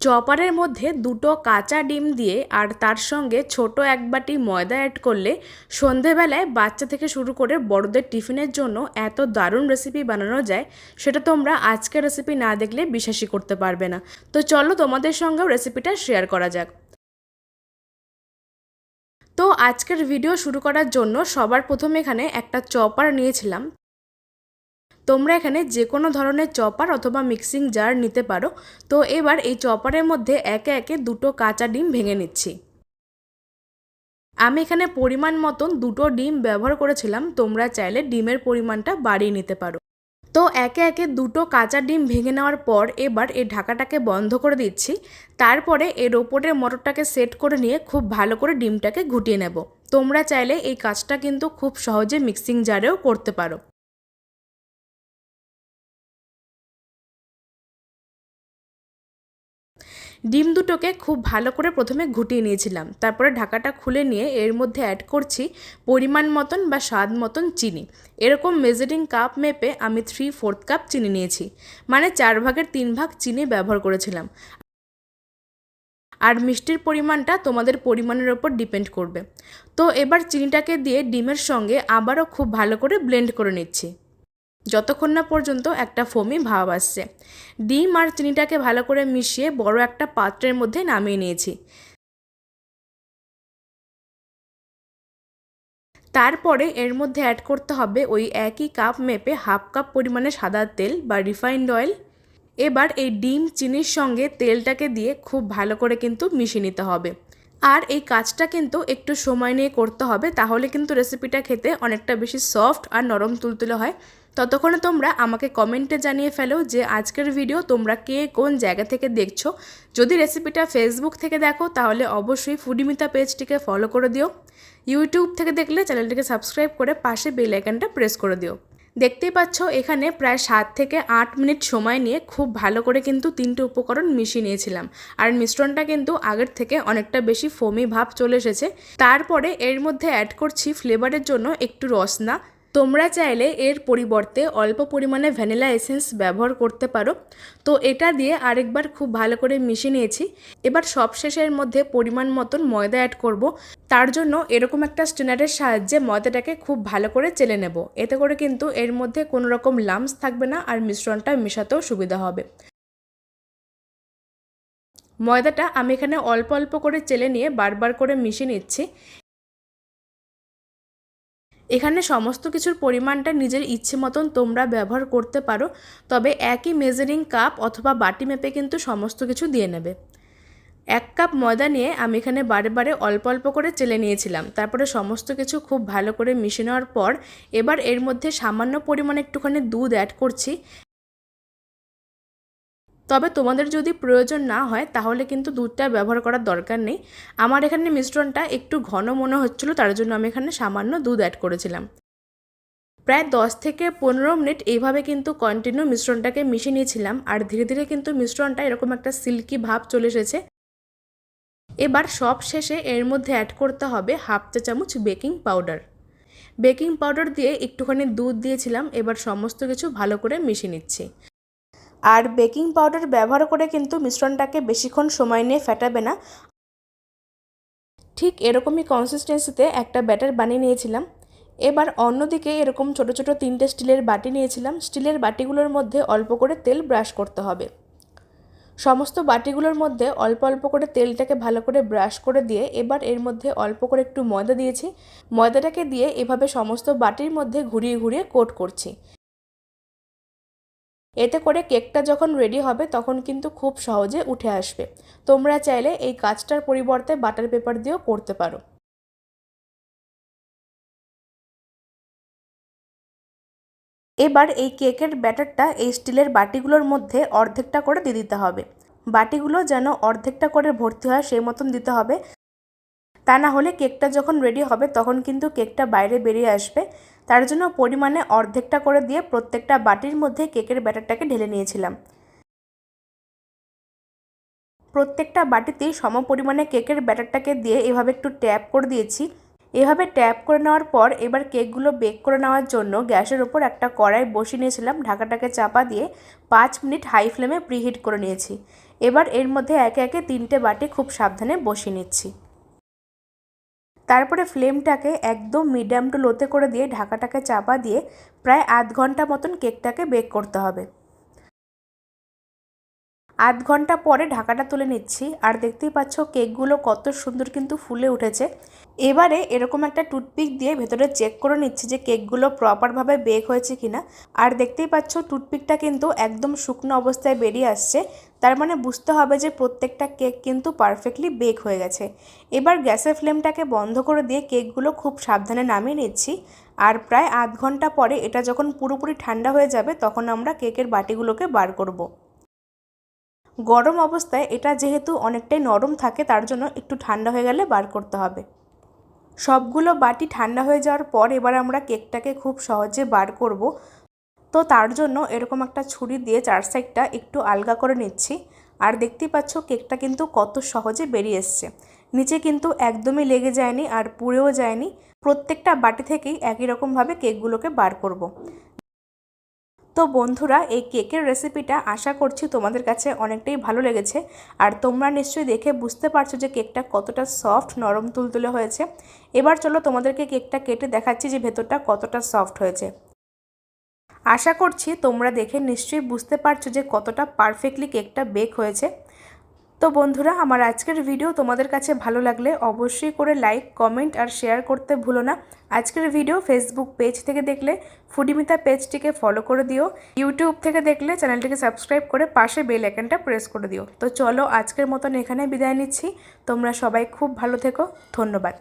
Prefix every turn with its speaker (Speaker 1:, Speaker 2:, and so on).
Speaker 1: চপারের মধ্যে দুটো কাঁচা ডিম দিয়ে আর তার সঙ্গে ছোট এক বাটি ময়দা অ্যাড করলে সন্ধেবেলায় বাচ্চা থেকে শুরু করে বড়দের টিফিনের জন্য এত দারুণ রেসিপি বানানো যায়, সেটা তোমরা আজকের রেসিপি না দেখলে বিশ্বাসই করতে পারবে না। তো চলো তোমাদের সঙ্গেও রেসিপিটা শেয়ার করা যাক। তো আজকের ভিডিও শুরু করার জন্য সবার প্রথমে এখানে একটা চপার নিয়েছিলাম। তোমরা এখানে যে কোনো ধরনের চপার অথবা মিক্সিং জার নিতে পারো। তো এবার এই চপারের মধ্যে একে একে দুটো কাঁচা ডিম ভেঙে নিচ্ছি। আমি এখানে পরিমাণ মতন দুটো ডিম ব্যবহার করেছিলাম, তোমরা চাইলে ডিমের পরিমাণটা বাড়িয়ে নিতে পারো। তো একে একে দুটো কাঁচা ডিম ভেঙে নেওয়ার পর এবার এই ঢাকাটাকে বন্ধ করে দিচ্ছি। তারপরে এর ওপরের মটরটাকে সেট করে নিয়ে খুব ভালো করে ডিমটাকে ঘুটিয়ে নেব। তোমরা চাইলে এই কাজটা কিন্তু খুব সহজে মিক্সিং জারেও করতে পারো। ডিম দুটোকে খুব ভালো করে প্রথমে ঘুটিয়ে নিয়েছিলাম। তারপরে ঢাকাটা খুলে নিয়ে এর মধ্যে অ্যাড করছি পরিমাণ মতন বা স্বাদ মতন চিনি। এরকম মেজারিং কাপ মেপে আমি থ্রি ফোর্থ কাপ চিনি নিয়েছি। মানে চার ভাগের তিন ভাগ চিনি ব্যবহার করেছিলাম। আর মিষ্টির পরিমাণটা তোমাদের পরিমাণের ওপর ডিপেন্ড করবে। তো এবার চিনিটাকে দিয়ে ডিমের সঙ্গে আবারও খুব ভালো করে ব্লেন্ড করে নিচ্ছি। যতক্ষণ না পর্যন্ত একটা ফোমি ভাব আসছে। ডিম আর চিনিটাকে ভালো করে মিশিয়ে বড় একটা পাত্রের মধ্যে নামিয়ে নিয়েছি। তারপরে এর মধ্যে অ্যাড করতে হবে ওই একই কাপ মেপে হাফ কাপ পরিমাণে সাদা তেল বা রিফাইন্ড অয়েল এবার এই ডিম, চিনির সঙ্গে তেলটাকে দিয়ে খুব ভালো করে কিন্তু মিশিয়ে নিতে হবে। আর এই কাজটা কিন্তু একটু সময় নিয়ে করতে হবে, তাহলে কিন্তু রেসিপিটা খেতে অনেকটা বেশি সফট আর নরম তুলতুলে হয়। ততক্ষণে তোমরা আমাকে কমেন্টে জানিয়ে ফেলো যে আজকের ভিডিও তোমরা কে কোন জায়গা থেকে দেখছ। যদি রেসিপিটা ফেসবুক থেকে দেখো, তাহলে অবশ্যই ফুডিমিতা পেজটিকে ফলো করে দিও। ইউটিউব থেকে দেখলে চ্যানেলটিকে সাবস্ক্রাইব করে পাশে বেল আইকনটা প্রেস করে দিও। দেখতেই পাচ্ছ, এখানে প্রায় সাত থেকে আট মিনিট সময় নিয়ে খুব ভালো করে কিন্তু তিনটে উপকরণ মিশিয়ে নিয়েছিলাম। আর মিশ্রণটা কিন্তু আগের থেকে অনেকটা বেশি ফোমি ভাব চলে এসেছে। তারপরে এর মধ্যে অ্যাড করছি ফ্লেভারের জন্য একটু রসনা। তোমরা চাইলে এর পরিবর্তে অল্প পরিমাণে ভ্যানিলা এসেন্স ব্যবহার করতে পারো। তো এটা দিয়ে আরেকবার খুব ভালো করে মিশিয়ে নিয়েছি। এবার সবশেষের মধ্যে পরিমাণ মতন ময়দা অ্যাড করব। তার জন্য এরকম একটা স্টেনারের সাহায্যে ময়দাটাকে খুব ভালো করে চেলে নেব। এতে করে কিন্তু এর মধ্যে কোনো রকম লামস থাকবে না আর মিশ্রণটা মেশাতেও সুবিধা হবে। ময়দাটা আমি এখানে অল্প অল্প করে চেলে নিয়ে বারবার করে মিশিয়ে নিচ্ছি। এখানে সমস্ত কিছুর পরিমাণটা নিজের ইচ্ছে মতন তোমরা ব্যবহার করতে পারো, তবে একই মেজারিং কাপ অথবা বাটি মেপে কিন্তু সমস্ত কিছু দিয়ে নেবে। এক কাপ ময়দা নিয়ে আমি এখানে বারে বারে অল্প অল্প করে চেলে নিয়েছিলাম, তারপরে সমস্ত কিছু খুব ভালো করে মিশে নেওয়ার পর এবার এর মধ্যে সামান্য পরিমাণে একটুখানি দুধ অ্যাড করছি। তবে তোমাদের যদি প্রয়োজন না হয়, তাহলে কিন্তু দুধটা ব্যবহার করার দরকার নেই। আমার এখানে মিশ্রণটা একটু ঘন মনে হচ্ছিল, তার জন্য আমি এখানে সামান্য দুধ অ্যাড করেছিলাম। প্রায় দশ থেকে পনেরো মিনিট এইভাবে কিন্তু কন্টিনিউ মিশ্রণটাকে মিশিয়ে নিয়েছিলাম, আর ধীরে ধীরে কিন্তু মিশ্রণটা এরকম একটা সিল্কি ভাব চলে এসেছে। এবার সব শেষে এর মধ্যে অ্যাড করতে হবে হাফ চা চামচ বেকিং পাউডার বেকিং পাউডার দিয়ে একটুখানি দুধ দিয়েছিলাম, এবার সমস্ত কিছু ভালো করে মিশিয়ে নিচ্ছি। আর বেকিং পাউডার ব্যবহার করে কিন্তু মিশ্রণটাকে বেশিক্ষণ সময় নিয়ে ফেটাবে না। ঠিক এরকমই কনসিস্টেন্সিতে একটা ব্যাটার বানিয়ে নিয়েছিলাম। এবার অন্যদিকে এরকম ছোট ছোট তিনটে স্টিলের বাটি নিয়েছিলাম। স্টিলের বাটিগুলোর মধ্যে অল্প করে তেল ব্রাশ করতে হবে। সমস্ত বাটিগুলোর মধ্যে অল্প অল্প করে তেলটাকে ভালো করে ব্রাশ করে দিয়ে এবার এর মধ্যে অল্প করে একটু ময়দা দিয়েছি। ময়দাটাকে দিয়ে এভাবে সমস্ত বাটির মধ্যে ঘুরিয়ে ঘুরিয়ে কোট করছি। এতে করে কেকটা যখন রেডি হবে, তখন কিন্তু খুব সহজে উঠে আসবে। তোমরা চাইলে এই কাজটার পরিবর্তে বাটার পেপার দিয়েও করতে পারো। এবার এই কেকের ব্যাটারটা এই স্টিলের বাটিগুলোর মধ্যে অর্ধেকটা করে দিয়ে দিতে হবে। বাটিগুলো যেন অর্ধেকটা করে ভর্তি হয়, সেই মতন দিতে হবে। তা না হলে কেকটা যখন রেডি হবে, তখন কিন্তু কেকটা বাইরে বেরিয়ে আসবে। তার জন্য পরিমাণে অর্ধেকটা করে দিয়ে প্রত্যেকটা বাটির মধ্যে কেকের ব্যাটারটাকে ঢেলে নিয়েছিলাম। প্রত্যেকটা বাটিতেই সম পরিমাণে কেকের ব্যাটারটাকে দিয়ে এভাবে একটু ট্যাপ করে দিয়েছি। এভাবে ট্যাপ করে নেওয়ার পর এবার কেকগুলো বেক করে নেওয়ার জন্য গ্যাসের ওপর একটা কড়াই বসিয়ে নিয়েছিলাম, ঢাকাটাকে চাপা দিয়ে পাঁচ মিনিট হাই ফ্লেমে প্রিহিট করে নিয়েছি। এবার এর মধ্যে একে একে তিনটে বাটি খুব সাবধানে বসিয়ে নিচ্ছি। তারপরে ফ্লেমটাকে একদম মিডিয়াম টু লোতে করে দিয়ে ঢাকাটাকে চাপা দিয়ে প্রায় আধ ঘণ্টা মতন কেকটাকে বেক করতে হবে। আধ ঘণ্টা পরে ঢাকাটা তুলে নিচ্ছি। আর দেখতেই পাচ্ছ কেকগুলো কত সুন্দর কিন্তু ফুলে উঠেছে। এবারে এরকম একটা টুথপিক দিয়ে ভেতরে চেক করে নিচ্ছি যে কেকগুলো প্রপারভাবে বেক হয়েছে কিনা। আর দেখতেই পাচ্ছ টুথপিকটা কিন্তু একদম শুকনো অবস্থায় বেরিয়ে আসছে। তার মানে বুঝতে হবে যে প্রত্যেকটা কেক কিন্তু পারফেক্টলি বেক হয়ে গেছে। এবার গ্যাসের ফ্লেমটাকে বন্ধ করে দিয়ে কেকগুলো খুব সাবধানে নামিয়ে নিচ্ছি। আর প্রায় আধ ঘণ্টা পরে এটা যখন পুরোপুরি ঠান্ডা হয়ে যাবে তখন আমরা কেকের বাটিগুলোকে বার করব। গরম অবস্থায় এটা যেহেতু অনেকটাই নরম থাকে তার জন্য একটু ঠান্ডা হয়ে গেলে বার করতে হবে। সবগুলো বাটি ঠান্ডা হয়ে যাওয়ার পর এবার আমরা কেকটাকে খুব সহজে বার করব। তো তার জন্য এরকম একটা ছুরি দিয়ে চার সাইডটা একটু আলগা করে নিচ্ছি। আর দেখতেই পাচ্ছ কেকটা কিন্তু কত সহজে বেরিয়ে এসছে। নিচে কিন্তু একদমই লেগে যায়নি আর পুড়েও যায়নি। প্রত্যেকটা বাটি থেকেই একই রকমভাবে কেকগুলোকে বার করব। তো বন্ধুরা, এই কেকের রেসিপিটা আশা করছি তোমাদের কাছে অনেকটাই ভালো লেগেছে। আর তোমরা নিশ্চয়ই দেখে বুঝতে পারছ যে কেকটা কতটা সফট, নরম, তুলতুলে হয়েছে। এবার চলো তোমাদেরকে কেকটা কেটে দেখাচ্ছি যে ভেতরটা কতটা সফট হয়েছে। আশা করছি তোমরা দেখে নিশ্চয়ই বুঝতে পারছ যে কতটা পারফেক্টলি কেকটা বেক হয়েছে। তো বন্ধুরা, আমার আজকের ভিডিও তোমাদের কাছে ভালো লাগলে অবশ্যই করে লাইক কমেন্ট আর শেয়ার করতে ভুলো না। আজকের ভিডিও ফেসবুক পেজ থেকে দেখলে ফুডিমিতা পেজটিকে ফলো করে দিও। ইউটিউব থেকে দেখলে চ্যানেলটিকে সাবস্ক্রাইব করে পাশে বেল আইকনটা প্রেস করে দিও। তো চলো, আজকের মতন এখানে বিদায় নিচ্ছি। তোমরা সবাই খুব ভালো থেকো। ধন্যবাদ।